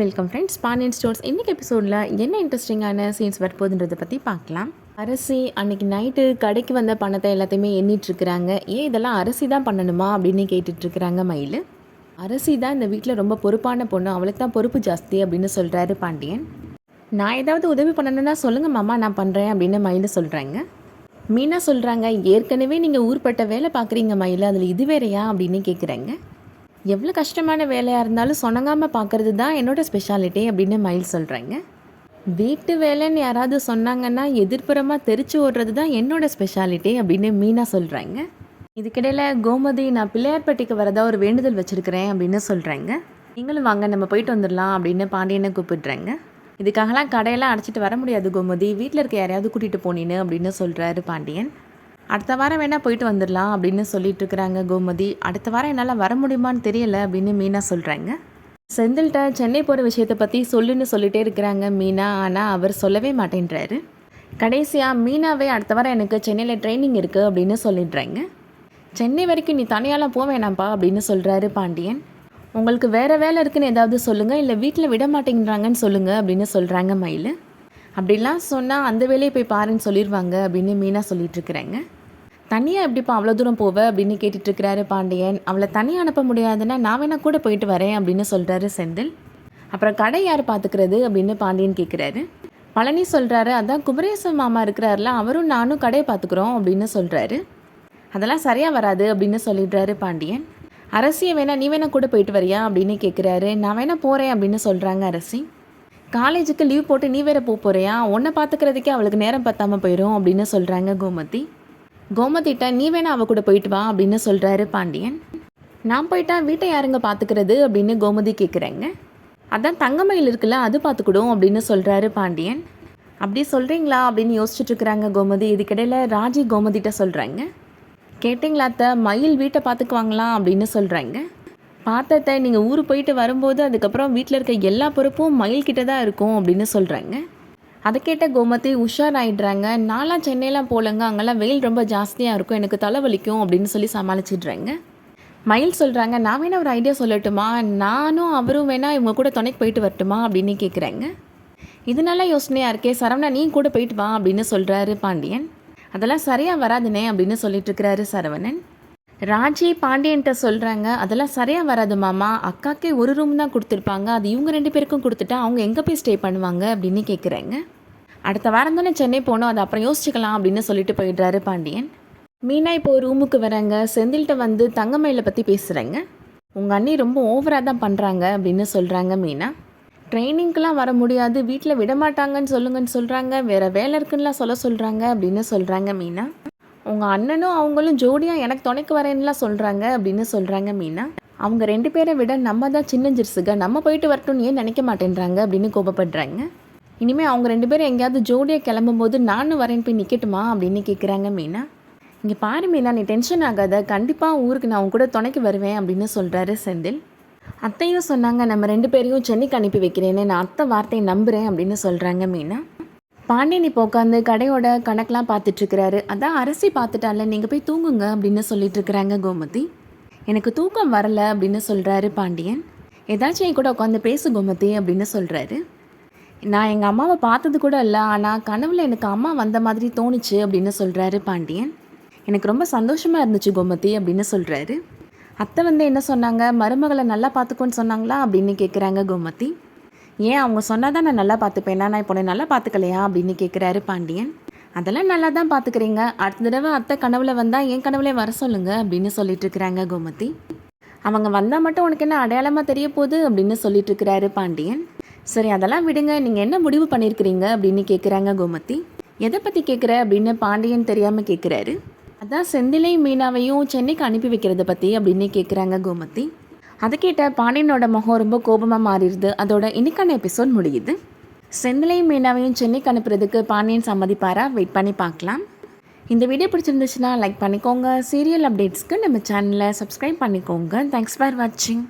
Welcome friends Pandian stores இன்றைக்கி எபிசோடில் என்ன இன்ட்ரெஸ்டிங்கான சீன்ஸ் வரப்போகுதுன்றதை பற்றி பார்க்கலாம். அரசி அன்னைக்கு நைட்டு கடைக்கு வந்த பணத்தை எல்லாத்தையுமே எண்ணிட்டு இருக்கிறாங்க. ஏன் இதெல்லாம் அரசி தான் பண்ணணுமா அப்படின்னு கேட்டுட்ருக்குறாங்க மயில். அரசி தான் இந்த வீட்டில் ரொம்ப பொறுப்பான பொண்ணு. அவளுக்கு தான் பொறுப்பு ஜாஸ்தி அப்படின்னு சொல்கிறாரு பாண்டியன். நான் ஏதாவது உதவி பண்ணணும்னா சொல்லுங்கள் மாமா நான் பண்ணுறேன் அப்படின்னு மயில் சொல்கிறாங்க மீனா சொல்கிறாங்க ஏற்கனவே நீங்கள் ஊர்பட்ட வேலை பார்க்குறீங்க மயில். அதில் இது வேறையா அப்படின்னு கேட்குறாங்க எவ்வளோ கஷ்டமான வேலையாக இருந்தாலும் சொன்னங்காமல் பார்க்கறது தான் என்னோட ஸ்பெஷாலிட்டி அப்படின்னு மயில் சொல்கிறாங்க வீட்டு வேலைன்னு யாராவது சொன்னாங்கன்னா எதிர்ப்புறமாக தெரிச்சு ஓடுறது தான் என்னோட ஸ்பெஷாலிட்டி அப்படின்னு மீனா சொல்கிறாங்க இதுக்கிடையில் கோமதி நான் பிள்ளையார்பட்டிக்கு வரதா ஒரு வேண்டுதல் வச்சுருக்கிறேன் அப்படின்னு சொல்கிறாங்க நீங்களும் வாங்க நம்ம போயிட்டு வந்துடலாம் அப்படின்னு பாண்டியனை கூப்பிடுறாங்க. இதுக்காகலாம் கடையெல்லாம் அடைச்சிட்டு வர முடியாது கோமதி. வீட்டில் இருக்க யாரையாவது கூட்டிகிட்டு போனீன்னு அப்படின்னு சொல்கிறாரு பாண்டியன். அடுத்த வாரம் வேணால் போயிட்டு வந்துடலாம் அப்படின்னு சொல்லிட்டு இருக்கிறாங்க கோமதி. அடுத்த வாரம் என்னால் வர முடியுமான்னு தெரியல அப்படின்னு மீனா சொல்கிறாங்க செந்தில்கிட்ட சென்னை போகிற விஷயத்தை பற்றி சொல்லுன்னு சொல்லிட்டே இருக்கிறாங்க மீனா. ஆனால் அவர் சொல்லவே மாட்டேன்றாரு. கடைசியாக மீனாவே அடுத்த வாரம் எனக்கு சென்னையில் ட்ரைனிங் இருக்குது அப்படின்னு சொல்லிடுறாங்க. சென்னை வரைக்கும் நீ தனியாலாம் போக வேணாம்ப்பா அப்படின்னு சொல்கிறாரு பாண்டியன். உங்களுக்கு வேறு வேலை இருக்குன்னு ஏதாவது சொல்லுங்கள் இல்லை வீட்டில் விட மாட்டேங்கிறாங்கன்னு சொல்லுங்கள் அப்படின்னு சொல்கிறாங்க மயில். அப்படிலாம் சொன்னால் அந்த வேலையை போய் பாருன்னு சொல்லிடுவாங்க அப்படின்னு மீனா சொல்லிட்டு இருக்கிறாங்க. தனியாக எப்படிப்பா அவ்வளோ தூரம் போவ அப்படின்னு கேட்டுட்டு இருக்கிறாரு பாண்டியன். அவளை தனியாக அனுப்ப முடியாதுன்னா நான் வேணா கூட போயிட்டு வரேன் அப்படின்னு சொல்கிறாரு செந்தில். அப்புறம் கடை யார் பார்த்துக்கிறது அப்படின்னு பாண்டியன் கேட்குறாரு பழனி சொல்கிறாரு அதான் குமரேசன் மாமா இருக்கிறாருல அவரும் நானும் கடையை பார்த்துக்குறோம் அப்படின்னு சொல்கிறாரு அதெல்லாம் சரியாக வராது அப்படின்னு சொல்லிடுறாரு பாண்டியன். அரசியை வேணா நீ வேணா கூட போயிட்டு வரியா அப்படின்னு கேட்குறாரு நான் வேணா போகிறேன் அப்படின்னு சொல்கிறாங்க அரசி. காலேஜுக்கு லீவ் போட்டு நீ வேற போக போறியா? உன்னை பார்த்துக்கிறதுக்கே அவளுக்கு நேரம் பத்தாமல் போயிடும் அப்படின்னு சொல்கிறாங்க கோமதி. கோமதிட்ட நீ வேணா அவ கூட போயிட்டு வா அப்படின்னு சொல்கிறாரு பாண்டியன். நான் போயிட்டா வீட்டை யாருங்க பார்த்துக்கிறது அப்படின்னு கோமதி கேட்குறேங்க அதான் தங்கமயில் இருக்குல்ல அது பார்த்துக்கிடும் அப்படின்னு சொல்கிறாரு பாண்டியன். அப்படி சொல்கிறீங்களா அப்படின்னு யோசிச்சுட்டு இருக்கிறாங்க கோமதி. இதுக்கிடையில் ராஜி கோமதிட்ட சொல்கிறாங்க கேட்டிங்களா அத்தை மயில் வீட்டை பார்த்துக்குவாங்களா அப்படின்னு சொல்கிறாங்க பார்த்தத்தை நீங்கள் ஊர் போயிட்டு வரும்போது அதுக்கப்புறம் வீட்டில் இருக்க எல்லா பொறுப்பும் மயில் கிட்ட தான் இருக்கும் அப்படின்னு சொல்கிறாங்க அதை கேட்ட கோமதி உஷாராயிடுறாங்க. நான்லாம் சென்னையெலாம் போலங்க அங்கெல்லாம் வெயில் ரொம்ப ஜாஸ்தியாக இருக்கும் எனக்கு தலைவலிக்கும் அப்படின்னு சொல்லி சமாளிச்சிடுறாங்க. மயில் சொல்கிறாங்க நான் வேணா ஒரு ஐடியா சொல்லட்டுமா? நானும் அவரும் வேணா இவங்க கூட துணைக்கு போயிட்டு வரட்டுமா? அப்படின்னு கேட்குறாங்க இது யோசனையாக இருக்கே சரவணா நீ கூட போயிட்டு வா அப்படின்னு சொல்கிறாரு பாண்டியன். அதெல்லாம் சரியாக வராதுனே அப்படின்னு சொல்லிட்டு இருக்கிறாரு சரவணன். ராஜி பாண்டியன்ட்ட சொல்கிறாங்க அதெல்லாம் சரியாக வராது மாமா. அக்காக்கே ஒரு ரூம் தான் கொடுத்துருப்பாங்க. அது இவங்க ரெண்டு பேருக்கும் கொடுத்துட்டா அவங்க எங்கே போய் ஸ்டே பண்ணுவாங்க? அப்படின்னு கேட்குறாங்க அடுத்த வாரம் தானே சென்னை போகணும் அது அப்புறம் யோசிச்சுக்கலாம் அப்படின்னு சொல்லிட்டு போயிடுறாரு பாண்டியன். மீனா இப்போ ரூமுக்கு வராங்க. செந்தில்கிட்ட வந்து தங்கமயிலை பற்றி பேசுகிறாங்க உங்கள் அண்ணி ரொம்ப ஓவராக தான் பண்ணுறாங்க அப்படின்னு சொல்கிறாங்க மீனா. ட்ரைனிங்க்கெலாம் வர முடியாது. வீட்டில் விட மாட்டாங்கன்னு சொல்லுங்கன்னு சொல்கிறாங்க வேறு வேலை இருக்குன்னுலாம் சொல்ல சொல்கிறாங்க அப்படின்னு சொல்கிறாங்க மீனா. உங்கள் அண்ணனும் அவங்களும் ஜோடியாக எனக்கு துணைக்கு வரேன்னுலாம் சொல்கிறாங்க அப்படின்னு சொல்கிறாங்க மீனா. அவங்க ரெண்டு பேரை விட நம்ம தான் சின்ன நம்ம போயிட்டு வரட்டும்னு ஏன் நினைக்க மாட்டேன்றாங்க அப்படின்னு கோபப்படுறாங்க. இனிமேல் அவங்க ரெண்டு பேரும் எங்கேயாவது ஜோடியாக கிளம்பும்போது நானும் வரேன் போய் நிற்கட்டுமா அப்படின்னு கேட்குறாங்க மீனா. இங்கே பாரு மீனா நீ டென்ஷன் ஆகாத. கண்டிப்பாக ஊருக்கு நான் அவங்க கூட துணைக்கு வருவேன் அப்படின்னு சொல்கிறாரு செந்தில். அத்தையும் சொன்னாங்க நம்ம ரெண்டு பேரையும் சென்னைக்கு அனுப்பி வைக்கிறேன்னு. நான் அத்தை வார்த்தையை நம்புகிறேன் அப்படின்னு சொல்கிறாங்க மீனா. பாண்டியன் இப்போ உட்காந்து கடையோட கணக்கெலாம் பார்த்துட்ருக்கிறாரு அதான் அரிசி பார்த்துட்டால நீங்கள் போய் தூங்குங்க அப்படின்னு சொல்லிட்டு இருக்கிறாங்க கோமதி. எனக்கு தூக்கம் வரலை அப்படின்னு சொல்கிறாரு பாண்டியன். ஏதாச்சும் என் கூட உட்காந்து பேசு கோமதி அப்படின்னு சொல்கிறாரு நான் எங்கள் அம்மாவை பார்த்தது கூட இல்லை. ஆனால் கனவில் எனக்கு அம்மா வந்த மாதிரி தோணுச்சு அப்படின்னு சொல்கிறாரு பாண்டியன். எனக்கு ரொம்ப சந்தோஷமாக இருந்துச்சு கோமதி அப்படின்னு சொல்கிறாரு அத்தை வந்து என்ன சொன்னாங்க? மருமகளை நல்லா பார்த்துக்கோன்னு சொன்னாங்களா அப்படின்னு கேட்குறாங்க கோமதி. ஏன் அவங்க சொன்னால் தான் நான் நல்லா பார்த்துப்பேனா? நான் இப்போ நல்லா பார்த்துக்கலையா அப்படின்னு கேட்குறாரு பாண்டியன். அதெல்லாம் நல்லா தான் பார்த்துக்கிறீங்க. அடுத்த தடவை அத்தை கனவுல வந்தால் என் கனவுலே வர சொல்லுங்க அப்படின்னு சொல்லிட்டு இருக்கிறாங்க கோமதி. அவங்க வந்தால் மட்டும் உனக்கு என்ன அடையாளமாக தெரிய போகுது? அப்படின்னு சொல்லிட்டு இருக்கிறாரு பாண்டியன். சரி அதெல்லாம் விடுங்க. நீங்கள் என்ன முடிவு பண்ணியிருக்கிறீங்க அப்படின்னு கேட்குறாங்க கோமதி. எதை பற்றி கேட்குற அப்படின்னு பாண்டியன் தெரியாமல் கேட்குறாரு அதான் செந்திலை மீனாவையும் சென்னைக்கு அனுப்பி வைக்கிறத பற்றி அப்படின்னு கேட்குறாங்க கோமதி. அதை கேட்ட பாண்டியனோட முகம் ரொம்ப கோபமாக மாறிடுது. அதோட இன்னைக்கான எபிசோட் முடியுது. செந்திலை மீனாவையும் சென்னைக்கு அனுப்புறதுக்கு பாண்டியன் சம்மதிப்பாரா? வெயிட் பண்ணி பார்க்கலாம். இந்த வீடியோ பிடிச்சிருந்துச்சுன்னா லைக் பண்ணிக்கோங்க. சீரியல் அப்டேட்ஸ்க்கு நம்ம சேனலை சப்ஸ்கிரைப் பண்ணிக்கோங்க. தேங்க்ஸ் ஃபார் வாட்சிங்